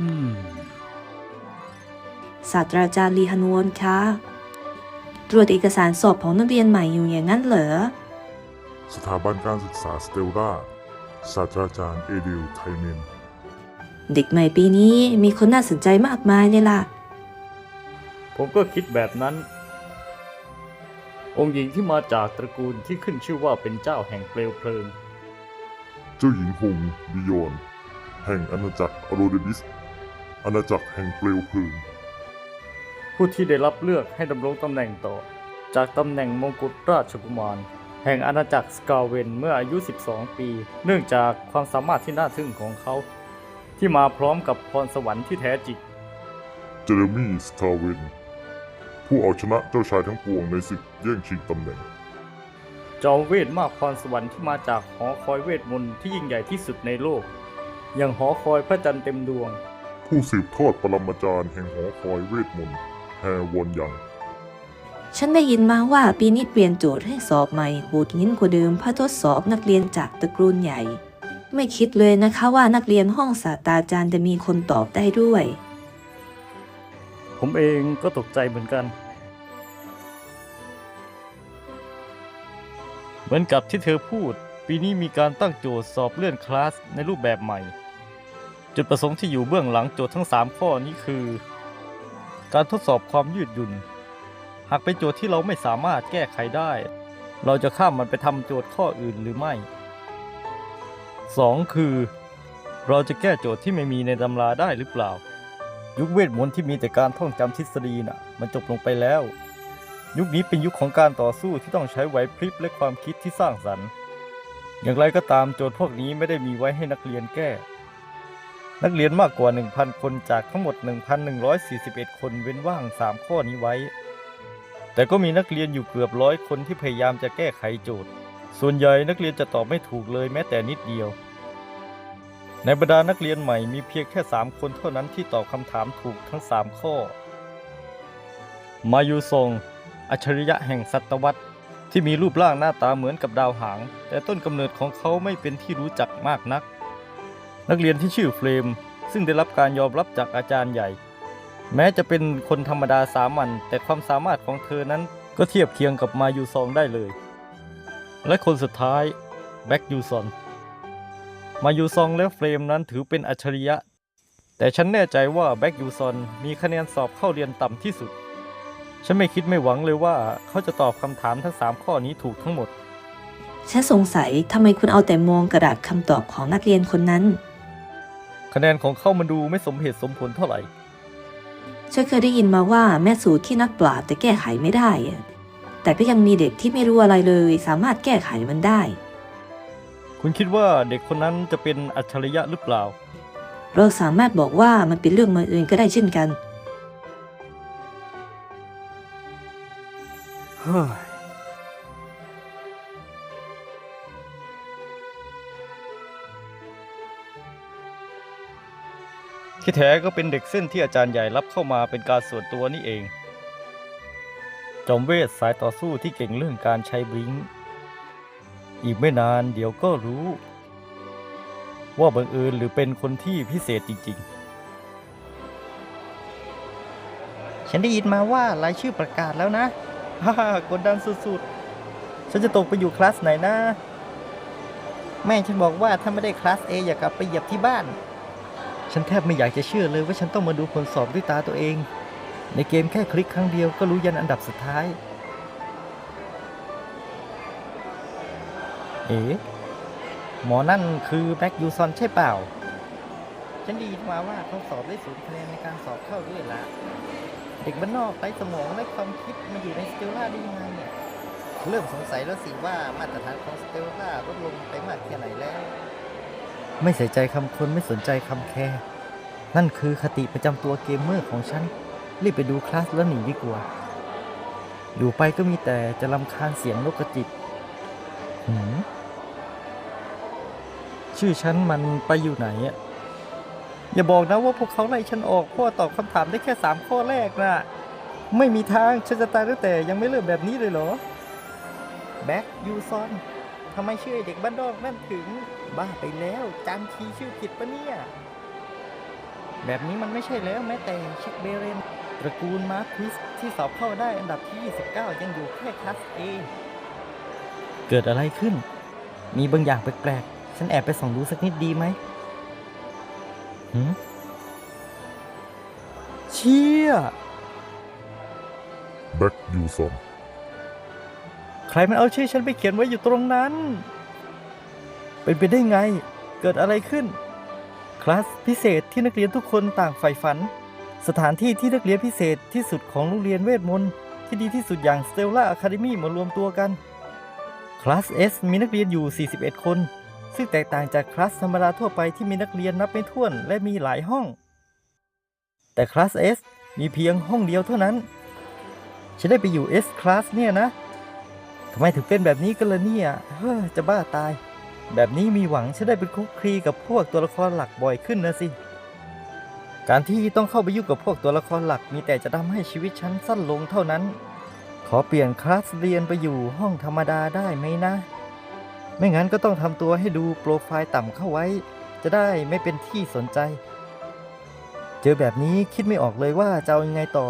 อืมศาสตราจารย์ลีฮันวนคะตรวจเอกสารสอบของนักเรียนใหม่อยู่อย่างนั้นเหรอ สถาบันการศึกษาสเตลล่าศาสตราจารย์เอดิลไทเมนเด็กใหม่ปีนี้มีคนน่าสนใจมากมายเลยล่ะ ผมก็คิดแบบนั้น องค์หญิงที่มาจากตระกูลที่ขึ้นชื่อว่าเป็นเจ้าแห่งเปลวเพลิง เจ้าหญิงหงบิยอนแห่งอาณาจักรอโรเดบิส อาณาจักรแห่งเปลวเพลิง ผู้ที่ได้รับเลือกให้ดำรงตำแหน่งต่อ จากตำแหน่งมงกุฎราชกุมาร แห่งอาณาจักรสกาเวนเมื่ออายุ 12 ปี เนื่องจากความสามารถที่น่าทึ่งของเขา ที่มาพร้อมกับพรสวรรค์ที่แท้จริงเจเรมี่สตาร์เวนผู้เอาชนะเจ้าชายทั้งปวงในศึกแย่งชิงตำแหน่ง จอมเวทมากพรสวรรค์ที่มาจากหอคอยเวทมนต์ที่ยิ่งใหญ่ที่สุดในโลก อย่างหอคอยพระจันทร์เต็มดวง ผู้สืบทอดปรมาจารย์แห่งหอคอยเวทมนต์แฮวอนยัง ฉันได้ยินมาว่าปีนี้เปลี่ยนโจทย์ให้สอบใหม่โหดหินกว่าเดิมเพื่อทดสอบนักเรียนจากตระกูลใหญ่ ไม่คิดเลยนะคะว่านักเรียนห้องศาสตราจารย์จะมีคนตอบได้ด้วย ผมเองก็ตกใจเหมือนกัน เหมือนกับที่เธอพูด ปีนี้มีการตั้งโจทย์สอบเลื่อนคลาสในรูปแบบใหม่ จุดประสงค์ที่อยู่เบื้องหลังโจทย์ทั้ง 3 ข้อนี้คือ การทดสอบความยืดหยุ่น หากเป็นโจทย์ที่เราไม่สามารถแก้ไขได้ เราจะข้ามมันไปทำโจทย์ข้ออื่นหรือไม่ 2. คือ เราจะแก้โจทย์ที่ไม่มีในตำราได้หรือเปล่า ยุคเวทมนต์ที่มีแต่การท่องจำทฤษฎีน่ะ มันจบลงไปแล้ว ยุคนี้เป็นยุคของการต่อสู้ที่ต้องใช้ไหวพริบและความคิดที่สร้างสรรค์ อย่างไรก็ตามโจทย์พวกนี้ไม่ได้มีไว้ให้นักเรียนแก้ นักเรียนมากกว่า 1,000 คนจากทั้งหมด 1,141 คนเว้นว่าง 3 ข้อนี้ไว้ แต่ก็มีนักเรียนอยู่เกือบร้อยคนที่พยายามจะแก้ไขโจทย์ ส่วนใหญ่นักเรียนจะตอบไม่ถูกเลยแม้แต่นิดเดียว ในบรรดานักเรียนใหม่มีเพียงแค่ 3 คนเท่านั้นที่ตอบคำถามถูกทั้ง 3 ข้อ มายูซง อัจฉริยะแห่งศตวรรษที่มีรูปร่างหน้าตาเหมือนกับดาวหาง แต่ต้นกำเนิดของเขาไม่เป็นที่รู้จักมากนัก นักเรียนที่ชื่อเฟรม ซึ่งได้รับการยอมรับจากอาจารย์ใหญ่ แม้จะเป็นคนธรรมดาสามัญแต่ความสามารถของเธอนั้นก็เทียบเคียงกับมายูซองได้เลย และคนสุดท้ายแบ็กยูซอนมายูซองและเฟรมนั้นถือเป็นอัจฉริยะ แต่ฉันแน่ใจว่าแบ็กยูซอนมีคะแนนสอบเข้าเรียนต่ำที่สุด ฉันไม่คิดไม่หวังเลยว่าเขาจะตอบคำถามทั้ง 3 ข้อนี้ถูกทั้งหมด ฉันสงสัยทำไมคุณเอาแต่มองกระดาษคำตอบของนักเรียนคนนั้น คะแนนของเขามันดูไม่สมเหตุสมผลเท่าไหร่ ฉันเคยได้ยินมาว่าแม่สูตรที่นักปราชญ์จะแก้ไขไม่ได้อะแต่ก็ยังมีเด็กที่ไม่รู้อะไรเลย สามารถแก้ไขมันได้ คุณคิดว่าเด็กคนนั้นจะเป็นอัจฉริยะหรือเปล่า เราสามารถบอกว่ามันเป็นเรื่องบังเอิญก็ได้เช่นกัน เฮ้ย ที่แท้ก็เป็นเด็กเส้นที่อาจารย์ใหญ่รับเข้ามาเป็นการส่วนตัวนี่เอง จอมเวทสายต่อสู้ที่เก่งเรื่องการใช้บลิงอีกไม่นานเดี๋ยวก็รู้ ว่าบังเอิญหรือเป็นคนที่พิเศษจริง ๆ ฉันได้ยินมาว่ารายชื่อประกาศแล้วนะฮ่าฮกดดันสุดๆ ฉันจะตกไปอยู่คลาสไหนนะ แม่ฉันบอกว่าถ้าไม่ได้คลาส A อย่ากลับไปเหยียบที่บ้าน ฉันแทบไม่อยากจะเชื่อเลยว่าฉันต้องมาดูผลสอบด้วยตาตัวเอง ในเกมแค่คลิกครั้งเดียวก็รู้ยันอันดับสุดท้าย เอ๋หมอนั่นคือแบ็กยูซอนใช่เปล่า ฉันได้ยินมาว่าเขาสอบได้ศูนย์คะแนนในการสอบเข้าด้วยละเด็กบ้านนอกไร้สมองและความคิดมาอยู่ในสเตลล่าได้ยังไงเนี่ยเริ่มสงสัยแล้วสิว่ามาตรฐานของสเตลล่าลดลงไปมากแค่ไหนแล้ว ไม่ใส่ใจคำคนไม่สนใจคำแค่นั่นคือคติประจำตัวเกมเมอร์ของฉัน รีบไปดูคลาสแล้วหนีดีกว่า อยู่ไปก็มีแต่จะลำคาญเสียงนกกระจิบหืมชื่อฉันมันไปอยู่ไหนอะอย่าบอกนะว่าพวกเขาไล่ฉันออกเพราะว่าตอบคำถามได้แค่สามข้อแรกนะไม่มีทางฉันจะตายตั้งแต่ยังไม่เริ่มแบบนี้เลยเหรอ แบ็กยูซอนทำไมชื่อเด็กบ้านนอกนั่นถึง บ้าไปแล้วจำคีย์ชื่อผิดปะเนี่ย แบบนี้มันไม่ใช่แล้วแม้แต่เช็คเบเรนตระกูลมาร์คควิสที่สอบเข้าได้อันดับที่ 29 ยังอยู่แค่คลาส A เกิดอะไรขึ้น มีบางอย่างแปลกๆ ฉันแอบไปส่องดูสักนิดดีไหมหืมเชี่ย แบ็กยูซอน ใครมันเอาชื่อฉันไปเขียนไว้อยู่ตรงนั้น เป็นไปได้ไง เกิดอะไรขึ้น คลาสพิเศษที่นักเรียนทุกคนต่างใฝ่ฝัน สถานที่ที่นักเรียนพิเศษที่สุดของโรงเรียนเวทมนต์ที่ดีที่สุดอย่าง Stella Academy มารวมตัวกัน คลาส S มีนักเรียนอยู่ 41 คน ซึ่งแตกต่างจากคลาสธรรมดาทั่วไปที่มีนักเรียนนับไม่ถ้วนและมีหลายห้อง แต่คลาส S มีเพียงห้องเดียวเท่านั้น ฉันได้ไปอยู่ S คลาสเนี่ยนะทำไมถึงเป็นแบบนี้กันล่ะเนี่ย เฮ้อ จะบ้าตาย แบบนี้มีหวังฉันได้เป็นคุกคลีกับพวกตัวละครหลักบ่อยขึ้นนะสิ การที่ต้องเข้าไปยุ่งกับพวกตัวละครหลักมีแต่จะทำให้ชีวิตฉันสั้นลงเท่านั้น ขอเปลี่ยนคลาสเรียนไปอยู่ห้องธรรมดาได้ไหมนะ ไม่งั้นก็ต้องทำตัวให้ดูโปรไฟล์ต่ำเข้าไว้ จะได้ไม่เป็นที่สนใจ เจอแบบนี้คิดไม่ออกเลยว่าจะเอายังไงต่อ